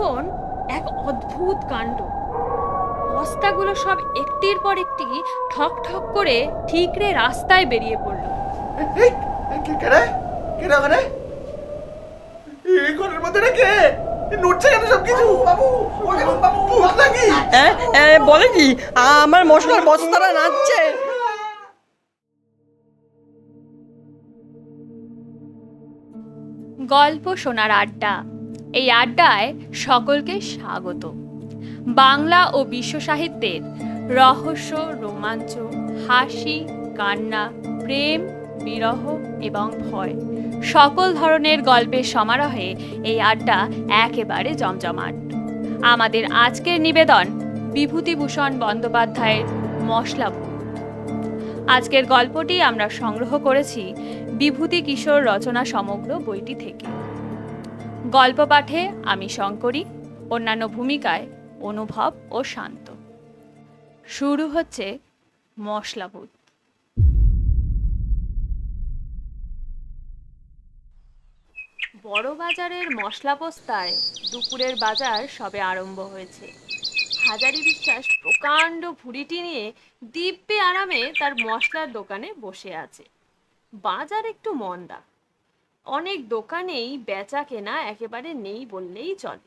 তখন এক অদ্ভুত কাণ্ড। বস্তাগুলো সব একটির পর একটি ঠক ঠক করে ঠিকরে রাস্তায় বেরিয়ে পড়ল। হ্যাঁ বলে কি? আমার মশলার বস্তাটা নাচছে গল্প শোনার আড্ডা। এই আড্ডায় সকলকে স্বাগত। বাংলা ও বিশ্ব সাহিত্যের রহস্য, রোমাঞ্চ, হাসি, কান্না, প্রেম, বিরহ এবং ভয় সকল ধরনের গল্পের সমারোহে এই আড্ডা একেবারে জমজমাট। আমাদের আজকের নিবেদন বিভূতিভূষণ বন্দ্যোপাধ্যায়ের মশলা আজকের গল্পটি আমরা সংগ্রহ করেছি বিভূতি কিশোর রচনা সমগ্র বইটি থেকে। গল্প পাঠে আমি শঙ্করী, অন্যান্য ভূমিকায় অনুভব ও শান্ত। শুরু হচ্ছে মশলাভূত বড় বাজারের মশলা বস্তায় দুপুরের বাজার সবে আরম্ভ হয়েছে। হাজারি বিশ্বাস প্রকাণ্ড ভুড়িটি নিয়ে দিব্যে আরামে তার মশলার দোকানে বসে আছে। বাজার একটু মন্দা। অনেক দোকানেই বেচা কেনা একেবারে নেই বললেই চলে।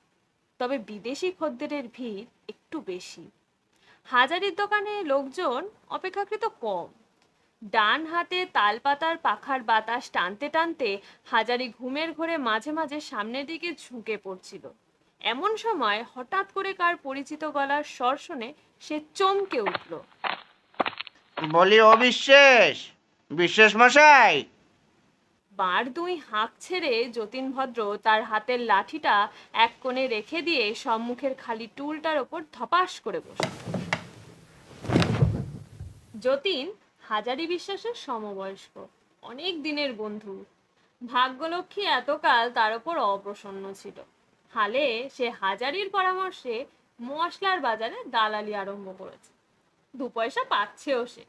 তবে বিদেশি খদ্দেরের ভিড় একটু বেশি। হাজারির দোকানে লোকজন অপেক্ষাকৃত কম। ডান হাতে তালপাতার পাখার বাতাস টানতে টানতে হাজারি ঘুমের ঘোরে মাঝে মাঝে সামনের দিকে ঝুঁকে পড়ছিল। এমন সময় হঠাৎ করে কার পরিচিত গলার স্বর শুনে সে চমকে উঠল। বলি অবিশ্বাস বিশ্বাস মশাই বার দুই হাঁক ছেড়ে যতীন ভদ্র তার হাতের লাঠিটা এক কোণে রেখে দিয়ে সম্মুখের খালি টুলটার ওপর ধপাস করে বসল। যতীন হাজারি বিশ্বাসের সমবয়স্ক, অনেক দিনের বন্ধু। ভাগ্যলক্ষ্মী এতকাল তার ওপর অপ্রসন্ন ছিল। হালে সে হাজারির পরামর্শে মশলার বাজারে দালালি আরম্ভ করেছে। দু পয়সা পাচ্ছেও সে।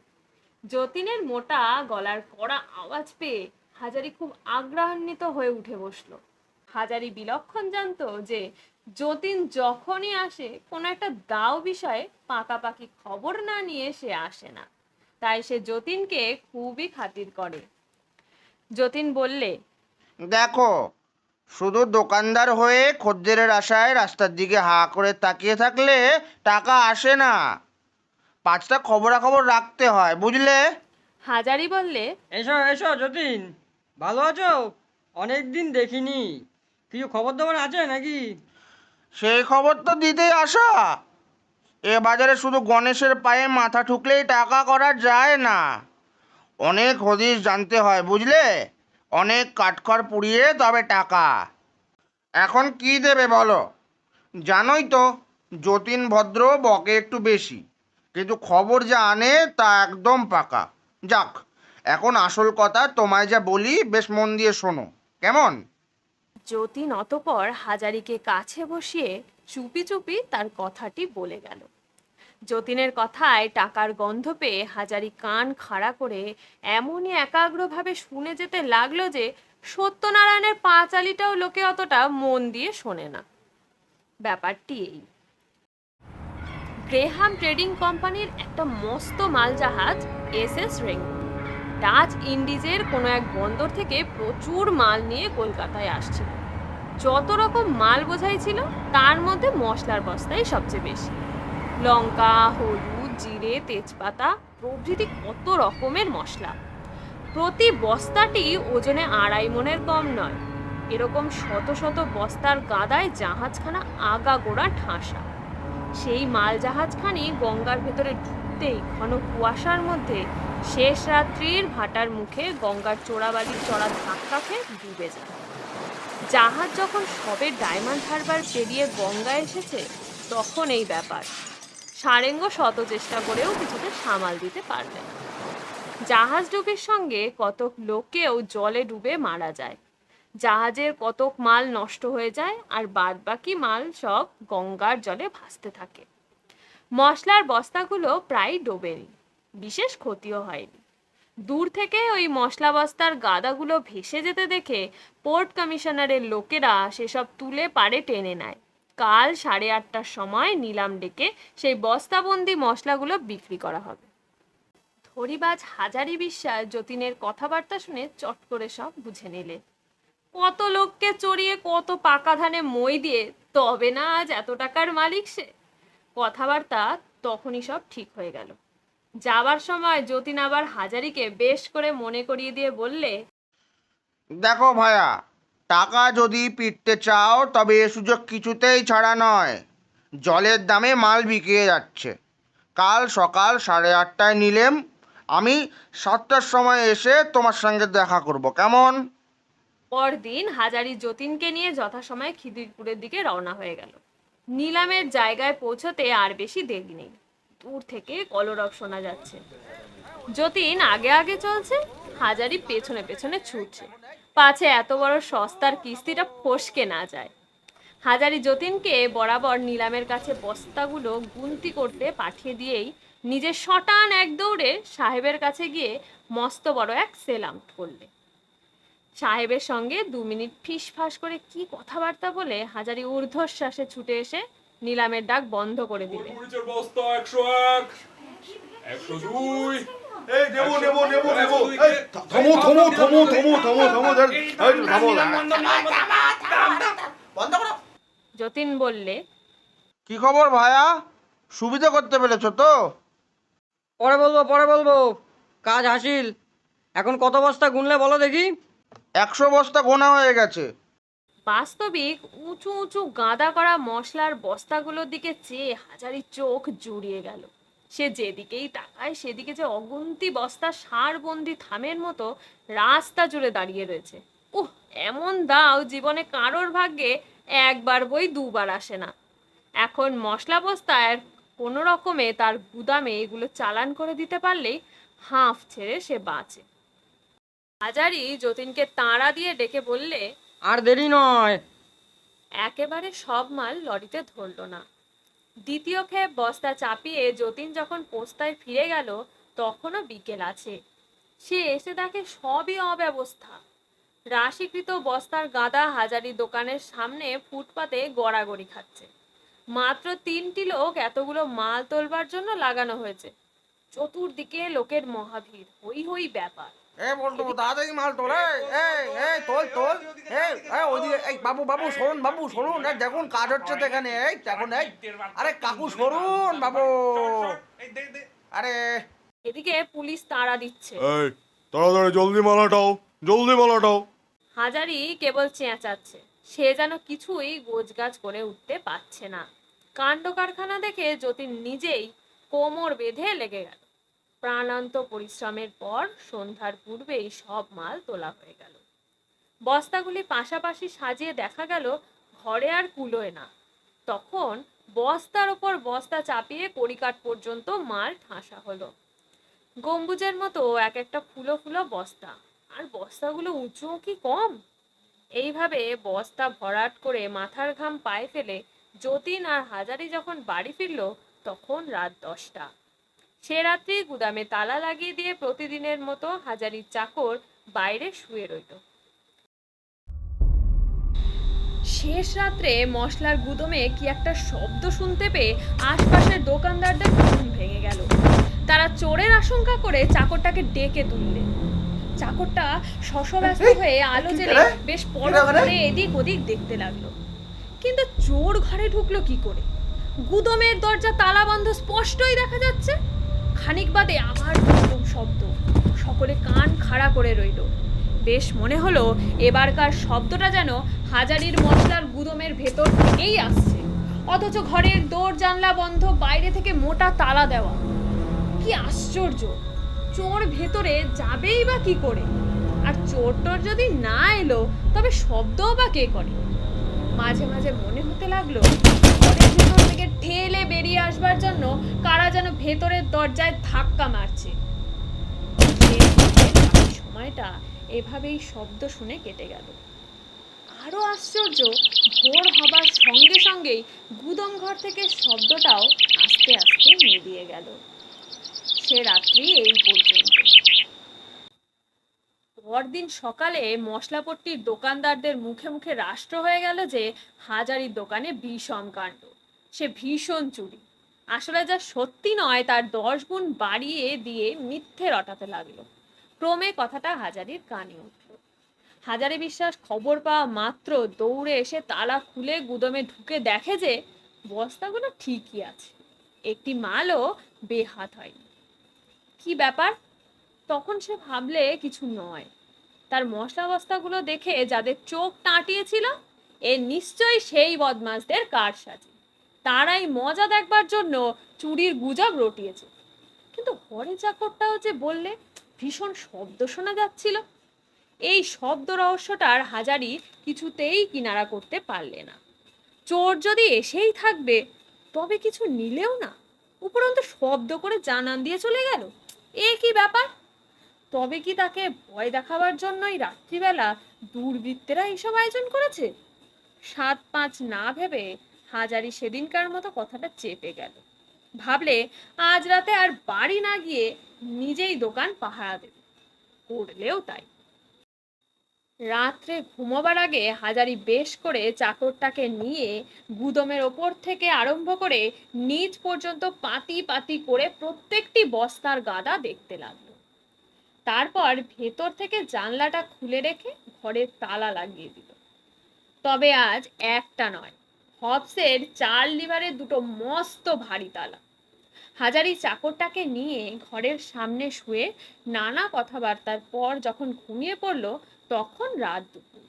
যতীনের মোটা গলার কড়া আওয়াজ পেয়ে হাজারি খুব আগ্রহান্বিত হয়ে উঠে বসল। হাজারি বিলক্ষণ জানতো যে যতীন যখনই আসে কোনো একটা দাও বিষয়ে পাকাপাকি খবর না নিয়ে সে আসে না। তাই সে যতীনকে খুবই খাতির করে। যতীন বললে দেখো শুধু দোকানদার হয়ে খদ্দেরের আশায় রাস্তার দিকে হা করে তাকিয়ে থাকলে টাকা আসে না। পাঁচটা খবরাখবর রাখতে হয় বুঝলে? হাজারি বললে এসো এসো যতীন। ভালো আছো? অনেক দিন দেখিনি। কিছু খবর দাবার আছে নাকি? সেই খবর তো দিতেই আসা। এ বাজারে শুধু গণেশের পায়ে মাথা ঠুকলেই টাকা করা যায় না। অনেক হদিশ জানতে হয়, বুঝলে? অনেক কাঠখড় পুড়িয়ে তবে টাকা। এখন কি দেবে বলো? জানোই তো যতীন ভদ্র বকে একটু বেশি। কিন্তু খবর যা আনে তা একদম পাকা। যাক এখন আসল কথা, তোমায় যা বলি, বেশ মন দিয়ে শোনো। কেমন? যতীন অতপর হাজারিকে কাছে বসিয়ে চুপি চুপি তার কথাটি বলে গেল। যতীনের কথায় টাকার গন্ধ পেয়ে হাজারি কান খাড়া করে এমনই একাগ্রভাবে শুনে যেতে লাগল যে সত্যনারায়ণের পাঁচালিটাও লোকে অতটা মন দিয়ে শোনে না। ব্যাপারটি এই। গ্রেহাম ট্রেডিং কোম্পানির একটা মস্ত মালজাহাজ এস এস রেঙ্গুন ডাচ ইন্ডিজের কোনো এক বন্দর থেকে প্রচুর মাল নিয়ে কলকাতায় আসছিল। যত রকম মাল বোঝাই ছিল, তার মধ্যে মশলার বস্তাই সবচেয়ে বেশি। লঙ্কা, হলুদ, জিরে, তেজপাতা, প্রভৃতি কত রকমের মশলা। প্রতি বস্তাটি ওজনে আড়াই মনের কম নয়। এরকম শত শত বস্তার গাদায় জাহাজখানা আগা গোড়া ঠাসা। সেই মাল জাহাজখানি গঙ্গার ভেতরে ঢুকতেই ঘন কুয়াশার মধ্যে শেষ রাত্রির ভাটার মুখে গঙ্গার চোরাবালির চড়া ধাক্কা খেয়ে ডুবে যায়। জাহাজ যখন সবে ডায়মন্ড হারবার পেরিয়ে গঙ্গা এসেছে, তখন এই ব্যাপার। সারেঙ্গ শত চেষ্টা করেও কিছুতে সামাল দিতে পারবে না। জাহাজ ডুবির সঙ্গে কতক লোকেও জলে ডুবে মারা যায়। জাহাজের কতক মাল নষ্ট হয়ে যায় আর বাদবাকি মাল সব গঙ্গার জলে ভাসতে থাকে। মশলার বস্তাগুলো প্রায় ডোবেনি, বিশেষ ক্ষতিও হয়নি। দূর থেকে ওই মশলা বস্তার গাদাগুলো ভেসে যেতে দেখে পোর্ট কমিশনারের লোকেরা সেসব তুলে পারে টেনে নেয়। কাল সাড়ে আটটার সময় নিলাম ডেকে সেই বস্তাবন্দি মশলাগুলো বিক্রি করা হবে। ধরিবাজ হাজারি বিশ্বাস যতীনের কথাবার্তা শুনে চট করে সব বুঝে নিলে। কত লোককে চড়িয়ে কত পাকা ধানে মই দিয়ে, তবে না আজ এত টাকার মালিক সে? কথাবার্তা তখনই সব ঠিক হয়ে গেল। যাবার সময় যতীন আবার হাজারিকে বেশ করে মনে করিয়ে দিয়ে বললে দেখো ভায়া টাকা যদি পিটতে চাও তবে এ সুযোগ কিছুতেই ছাড়া নয়। জলের দামে মাল বিকিয়ে যাচ্ছে। কাল সকাল সাড়ে আটটায় নিলেম আমি সাতটার সময় এসে তোমার সঙ্গে দেখা করব। কেমন? পরদিন হাজারি যতীনকে নিয়ে যথাসময়ে খিদিরপুরের দিকে রওনা হয়ে গেল। নিলামের জায়গায় পৌঁছতে আর বেশি দেরি নেই। দূর থেকে কলরব শোনা যাচ্ছে। যতীন আগে আগে চলছে, হাজারি পেছনে পেছনে ছুটছে। পাছে এত বড় সস্তার কিস্তিটা ফসকে না যায়। হাজারি যতীনকে বরাবর নিলামের কাছে বস্তাগুলো গুনতি করতে পাঠিয়ে দিয়েই নিজের শটান এক দৌড়ে সাহেবের কাছে গিয়ে মস্ত বড় এক সেলাম করলে। সাহেবের সঙ্গে দু মিনিট ফিস ফাস করে কি কথাবার্তা বলে হাজারি ঊর্ধ্বশ্বাসে ছুটে এসে নিলামের ডাক বন্ধ করে দিলে যতীন বললে কি খবর ভায়া সুবিধা করতে পেরেছ তো পরে বলব পরে বলব কাজ হাসিল এখন কত বস্তা গুনলে বলো দেখি একশো বস্তা গোনা হয়ে গেছে। বাস্তবিক উঁচু উঁচু গাদা করা মশলার বস্তাগুলোর দিকে চেয়ে হাজারি চোখ জুড়িয়ে গেল। সে যেদিকেই তাকায়, সেদিকে যে অগুন্তি বস্তা সারবন্দি থামের মতো রাস্তা জুড়ে দাঁড়িয়ে রয়েছে। উহ, এমন দাও জীবনে কারোর ভাগ্যে একবার বই দুবার আসে না। এখন মশলা বস্তায় কোনো রকমে তার গুদামে এগুলো চালান করে দিতে পারলেই হাঁফ ছেড়ে সে বাঁচে। হাজারি যতীনকে তাড়া দিয়ে ডেকে বললে আর দেরি নয়। একেবারে সব মাল লরিতে ধরলো না। দ্বিতীয় খেপ বস্তা চাপিয়ে যতীন যখন পোস্তায় ফিরে গেল তখনও বিকেল আছে। সে এসে দেখে সবই অব্যবস্থা। রাশিকৃত বস্তার গাদা হাজারি দোকানের সামনে ফুটপাতে গড়াগড়ি খাচ্ছে। মাত্র তিনটি লোক এতগুলো মাল তোলবার জন্য লাগানো হয়েছে। চতুর্দিকে লোকের মহাভিড় হই হই ব্যাপার। এ বলতো তাড়াতাড়ি মাল তোল এই, এই এই তোল তোল এই এই ওইদিকে এই বাবু বাবু সরুন বাবু সরুন এই দেখুন কাজ হচ্ছে তো এখানে এই দেখুন এই আরে কাকু সরুন বাবু। আরে এদিকে পুলিশ তাড়া দিচ্ছে। এই তাড়াতাড়ি জলদি মালাটাও জলদি মালাটাও হাজারি কেবল চেঁচাচ্ছে। সে যেন কিছুই গোজগাজ করে উঠতে পারছে না। কাণ্ড কারখানা দেখে যতীন নিজেই কোমর বেঁধে লেগে গেল। প্রাণান্ত পরিশ্রমের পর সন্ধ্যার পূর্বেই সব মাল তোলা হয়ে গেল। বস্তাগুলি পাশাপাশি সাজিয়ে দেখা গেল, ঘরে আর কুলোয় না। তখন বস্তার ওপর বস্তা চাপিয়ে কড়িকাঠ পর্যন্ত মাল ঠাসা হলো। গম্বুজের মতো এক একটা ফুলো ফুলো বস্তা। আর বস্তাগুলো উঁচু কি কম? এইভাবে বস্তা ভরাট করে মাথার ঘাম পায়ে ফেলে যতীন আর হাজারি যখন বাড়ি ফিরল, তখন রাত দশটা। সে রাত্রি গুদামে তালা লাগিয়ে দিয়ে প্রতিদিনের মতো হাজারির চাকর বাইরে শুয়ে রইল। শেষ রাত্রে মশলার গুদমে কি একটা শব্দ শুনতে পেয়ে আশপাশের দোকানদারদের ঘুম ভেঙে গেল। তারা চোরের আশঙ্কা করে চাকরটাকে ডেকে তুললেন চাকরটা শশব্যস্ত হয়ে আলো জেলে বেশ করে এদিক ওদিক দেখতে লাগল। কিন্তু চোর ঘরে ঢুকলো কি করে? গুদমের দরজা তালা বন্ধ স্পষ্টই দেখা যাচ্ছে। খানিক বাদে আবার এরকম শব্দ। সকলে কান খাড়া করে রইল। বেশ মনে হলো এবারকার শব্দটা যেন হাজারির মশলার গুদমের ভেতর থেকেই আসছে। অথচ ঘরের দৌড় জানলা বন্ধ, বাইরে থেকে মোটা তালা দেওয়া। কি আশ্চর্য! চোর ভেতরে যাবেই বা কি করে? আর চোর টোর যদি না এলো, তবে শব্দও বা কে করে? মাঝে মাঝে মনে হতে লাগল ঠেলে বেরিয়ে আসবার জন্য কারা যেন ভেতরের দরজায় ধাক্কা মারছে। সময়টা এভাবেই শব্দ শুনে কেটে গেল। আরও আশ্চর্য, ভোর হবার সঙ্গে সঙ্গেই গুদম ঘর থেকে শব্দটাও আস্তে আস্তে মিলিয়ে গেল। সে রাত্রি এই পর্যন্ত। পরদিন সকালে মশলাপট্টির দোকানদারদের মুখে মুখে রাষ্ট্র হয়ে গেল যে হাজারির দোকানে বিষম কাণ্ড। সে ভীষণ চুরি। আসলে যা সত্যি নয়, তার দশ গুণ বাড়িয়ে দিয়ে মিথ্যে রটাতে লাগল। ক্রমে কথাটা হাজারির কানে উঠল। হাজারি বিশ্বাস খবর পাওয়া মাত্র দৌড়ে এসে তালা খুলে গুদমে ঢুকে দেখে যে বস্তাগুলো ঠিকই আছে। একটি মালও বেহাত হয়নি। কি ব্যাপার? তখন সে ভাবলে কিছু নয়। তার মশলা বস্তাগুলো দেখে যাদের চোখ টাঁটিয়েছিল, এ নিশ্চয়ই সেই বদমাসদের কারসাজি। তারাই মজা দেখবার জন্য চুরির গুজব রটিয়েছে। কিন্তু হরে চাকরটাও যে বললে ভীষণ শব্দ শোনা যাচ্ছিল। এই শব্দ রহস্যটার হাজারি কিছুতেই কিনারা করতে পারলে না। চোর যদি এসেই থাকবে, তবে কিছু নিলেও না। উপরন্ত শব্দ করে জানান দিয়ে চলে গেল। এ কি ব্যাপার? তবে কি তাকে ভয় দেখাবার জন্যই রাত্রিবেলা দুর্বৃত্তেরা এইসব আয়োজন করেছে? সাত পাঁচ না ভেবে হাজারি সেদিনকার মতো কথাটা চেপে গেল। ভাবলে আজ রাতে আর বাড়ি না গিয়ে নিজেই দোকান পাহারা দেবে। করলেও তাই। রাত্রে ঘুমোবার আগে হাজারি বেশ করে চাকরটাকে নিয়ে গুদমের ওপর থেকে আরম্ভ করে নিচ পর্যন্ত পাতি পাতি করে প্রত্যেকটি বস্তার গাদা দেখতে লাগল। তারপর ভেতর থেকে জানলাটা খুলে রেখে ঘরে তালা লাগিয়ে দিল। তবে আজ একটা নয় হবসের চার লিভারের দুটো মস্ত ভারী তালা। হাজারি চাকরটাকে নিয়ে ঘরের সামনে শুয়ে নানা কথাবার্তার পর যখন ঘুমিয়ে পড়ল, তখন রাত দুপুর।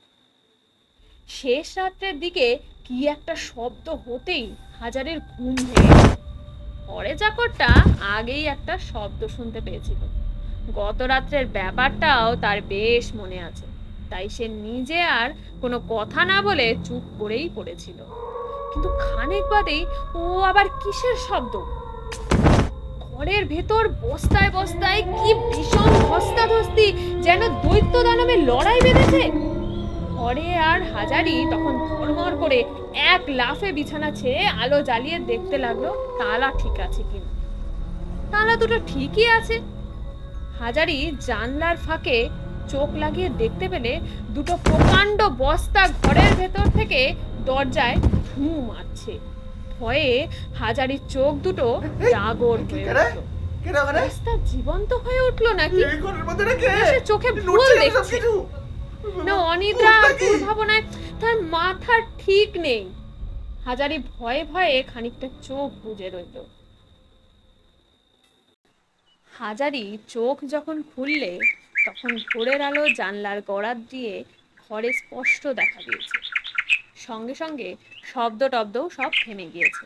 শেষ রাত্রের দিকে কি একটা শব্দ হতেই হাজারের ঘুম ভেঙে পরে চাকরটা আগেই একটা শব্দ শুনতে পেয়েছিল। গত রাত্রের ব্যাপারটাও তার বেশ মনে আছে, তাই সে নিজে আর কোনো কথা না বলে চুপ করেই পড়েছিল। কিন্তু খানিক বাদেই ও আবার কিসের শব্দ? ঘরের ভেতর বস্তায় বস্তায় কি ভীষণ ধস্তাধস্তি যেন দৈত্য দানবের লড়াই বেঁধেছে। ঘরে আর হাজারি তখন ধর্মর করে এক লাফে বিছানা ছেড়ে আলো জ্বালিয়ে দেখতে লাগল, তালা ঠিক আছে কিনা। তালা দুটো ঠিকই আছে। হাজারি জানলার ফাঁকে চোখ লাগিয়ে দেখতে পেলে দুটো প্রকাণ্ড বস্তা ঘরের ভেতর থেকে দরজায় মারছে ভয়ে হাজারির চোখ দুটো জাগর হয়ে? উঠল। জীবন্ত হয়ে উঠল নাকি? ঘরের চোখে ভুল দেখছে। না অনিদ্রা দুর্ভাবনায় তার মাথার ঠিক নেই। হাজারি ভয়ে ভয়ে খানিকটা চোখ বুজে রইল। হাজারি চোখ যখন খুললে তখন ভোরের আলো জানলার গড়াত দিয়ে ঘরে স্পষ্ট দেখা দিয়েছে। সঙ্গে সঙ্গে শব্দ টব্দও সব থেমে গিয়েছে।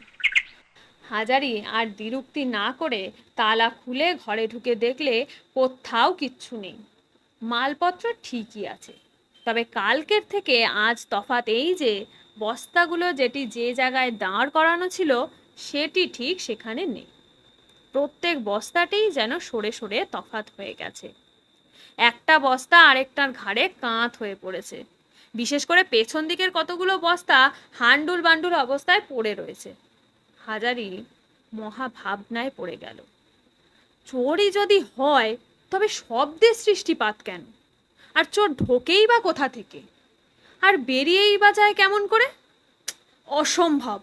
হাজারি আর দ্বিরুক্তি না করে তালা খুলে ঘরে ঢুকে দেখলে কোথাও কিচ্ছু নেই। মালপত্র ঠিকই আছে। তবে কালকের থেকে আজ তফাৎ এই যে বস্তাগুলো যেটি যে জায়গায় দাঁড় করানো ছিল, সেটি ঠিক সেখানে নেই। প্রত্যেক বস্তাতেই যেন সরে সরে তফাৎ হয়ে গেছে। একটা বস্তা আরেকটার ঘাড়ে কাঁধ হয়ে পড়েছে। বিশেষ করে পেছন দিকের কতগুলো বস্তা হান্ডুল বান্ডুল অবস্থায় পড়ে রয়েছে। হাজারি মহা ভাবনায় পড়ে গেল। চোরই যদি হয়, তবে শব্দের সৃষ্টিপাত কেন? আর চোর ঢোকেই বা কোথা থেকে? আর বেরিয়েই বা যায় কেমন করে? অসম্ভব।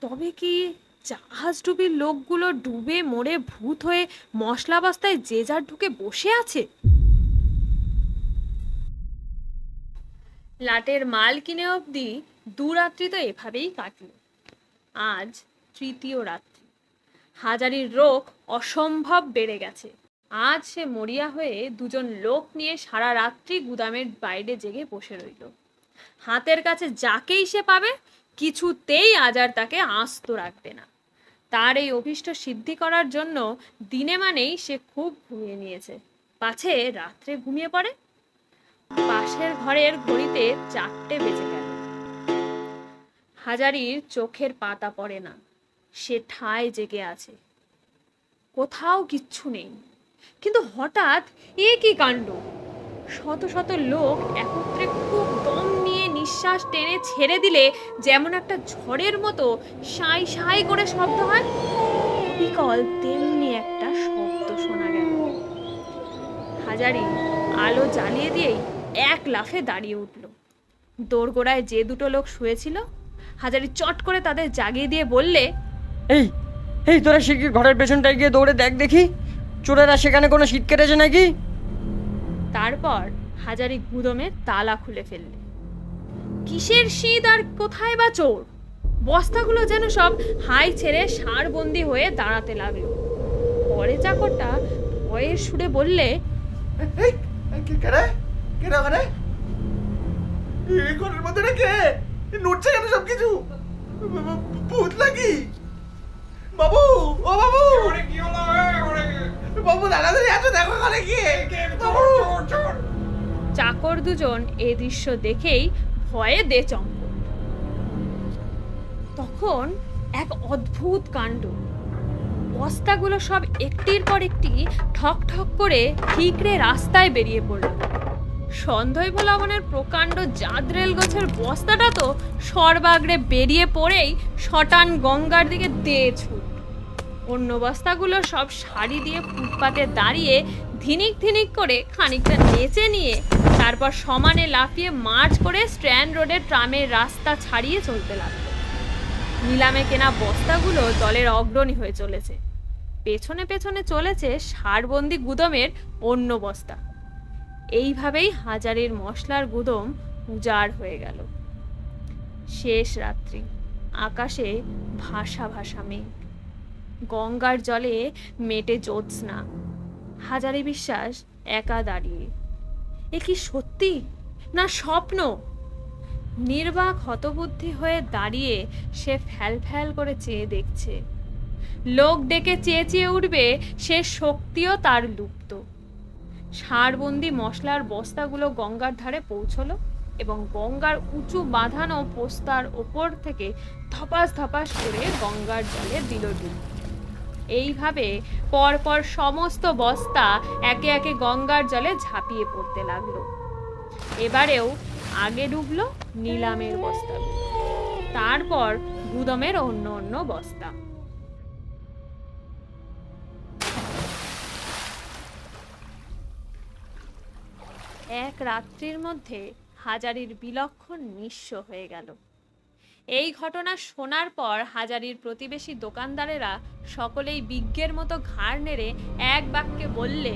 তবে কি জাহাজ ডুবির লোকগুলো ডুবে মরে ভূত হয়ে মশলা বস্তায় যে যার ঢুকে বসে আছে? লাটের মাল কিনে অবধি দুরাত্রি তো এভাবেই কাটল। আজ তৃতীয় রাত্রি। হাজারির রোগ অসম্ভব বেড়ে গেছে। আজ সে মরিয়া হয়ে দুজন লোক নিয়ে সারা রাত্রি গুদামের বাইরে জেগে বসে রইল। হাতের কাছে যাকেই সে পাবে, কিছুতেই আজ আর তাকে আস্ত রাখবে না। তার এই অভিষ্ট সিদ্ধি করার জন্য দিনে মানেই সে খুব ঘুমিয়ে নিয়েছে। পাছে রাত্রে ঘুমিয়ে পড়ে পাশের ঘরের ঘড়িতে চারটে বেজে গেল। হাজারির চোখের পাতা পড়ে না। সে ঠায় জেগে আছে। কোথাও কিচ্ছু নেই। কিন্তু হঠাৎ এ কি কাণ্ড? শত শত লোক একত্রে খুব দম নিয়ে নিঃশ্বাস টেনে ছেড়ে দিলে যেমন একটা ঝড়ের মতো সাই সাই করে শব্দ হয়। বিকল তেমনি একটা শব্দ শোনা গেল। হাজারি আলো জ্বালিয়ে দিয়েই এক লাফে দাঁড়িয়ে উঠল। দোরগোড়ায় যে দুটো লোক শুয়েছিল হাজারি চট করে তাদের জাগিয়ে দিয়ে বললে এই এই তোরা শিগগির ঘরের পেছনটায় গিয়ে দৌড়ে দেখ দেখি চোরেরা সেখানে কোনো শীত কেটেছে নাকি? তারপর হাজারি গুদমে তালা খুলে ফেললে। কিসের শীত আর কোথায় বা চোর? বস্তাগুলো যেন সব হাই ছেড়ে সারবন্দি হয়ে দাঁড়াতে লাগল। পরে চাকরটা ভয়ের সুরে বললে কে রে ওখানে? এই ঘরের মধ্যে রে কে এ নড়ছে কেন সব কিছু ভূত নাকি? বাবু ও বাবু! কি হলো? বাবু দাঁড়াদাঁড়ি আছো দেখো ঘরে কে চাকর দুজন এই দৃশ্য দেখেই ভয়ে দে চম্প তখন এক অদ্ভুত কাণ্ড। বস্তাগুলো সব একটির পর একটি ঠক ঠক করে ঠিকরে রাস্তায় বেরিয়ে পড়ল। সন্ধই লবণের প্রকাণ্ড জাদরেল গোছের বস্তাটা তো সর্বাগ্রে বেরিয়ে পড়েই শটান গঙ্গার দিকে দে ছুট অন্য বস্তাগুলো সব শাড়ি দিয়ে ফুটপাতে দাঁড়িয়ে ধিনিক ধিনিক করে খানিকটা নেচে নিয়ে তারপর সমানে লাফিয়ে মার্চ করে স্ট্র্যান্ড রোডের ট্রামের রাস্তা ছাড়িয়ে চলতে লাগল। নিলামে কেনা বস্তাগুলো দলের অগ্রণী হয়ে চলেছে। পেছনে পেছনে চলেছে সারবন্দি গুদমের অন্য বস্তা। এইভাবেই হাজারের মশলার গুদম উজাড় হয়ে গেল। শেষ রাত্রি। আকাশে ভাসা ভাসা মেঘ। গঙ্গার জলে মেটে জ্যোৎস্না। হাজারি বিশ্বাস, একা দাঁড়িয়ে। এ কি সত্যি? না স্বপ্ন? নির্বাক হতবুদ্ধি হয়ে দাঁড়িয়ে সে ফ্যাল ফ্যাল করে চেয়ে দেখছে। লোক ডেকে চেয়ে চেয়ে উঠবে, সে শক্তিও তার লুপ্ত। সারবন্দি মশলার বস্তাগুলো গঙ্গার ধারে পৌঁছলো এবং গঙ্গার উঁচু বাঁধানো পোস্তার ওপর থেকে ধপাস ধপাস করে গঙ্গার জলে দিল ডুব। এইভাবে পরপর সমস্ত বস্তা একে একে গঙ্গার জলে ঝাঁপিয়ে পড়তে লাগল। এবারেও আগে ডুবলো নিলামের বস্তাগুলো তারপর গুদমের অন্য অন্য বস্তা। এক রাত্রির মধ্যে হাজারির বিলক্ষণ নিঃস্ব হয়ে গেল। এই ঘটনা শোনার পর হাজারির প্রতিবেশী দোকানদারেরা সকলেই বিজ্ঞের মতো ঘাড় নেড়ে এক বাক্যে বললে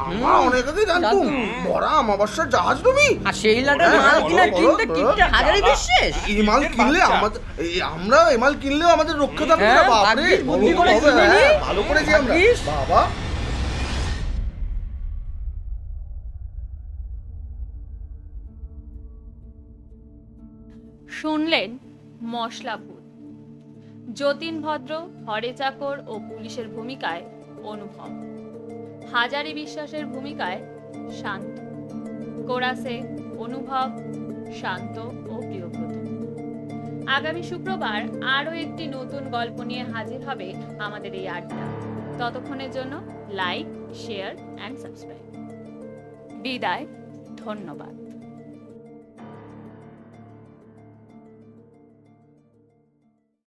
আমরা অনেক আগে জানতুম। জানতুম। বড়া আমাবস্যার জাহাজ তুমি। আর সেই লাটের হ্যাঁ, মাল কিনা কিনতে কিনতে হাজারি বিশ্বাস? এই মাল কিনলে আমাদের এই আমরা এই মাল কিনলেও আমাদের রক্ষা থাকবে না হ্যাঁ, বাপরে। বুদ্ধি করে হবে, কিনে হ্যাঁ, আমরা। বাবা শুনলেন মশলা ভূত যতীন ভদ্র, হরে চাকর ও পুলিশের ভূমিকায় অনুভব হাজারি বিশ্বাসের ভূমিকায় শান্ত। কোরাসে অনুভব, শান্ত ও প্রিয়ব্রত। আগামী শুক্রবার আরও একটি নতুন গল্প নিয়ে হাজির হবে আমাদের এই আড্ডা। ততক্ষণের জন্য লাইক, শেয়ার, অ্যান্ড সাবস্ক্রাইব। বিদায়, ধন্যবাদ।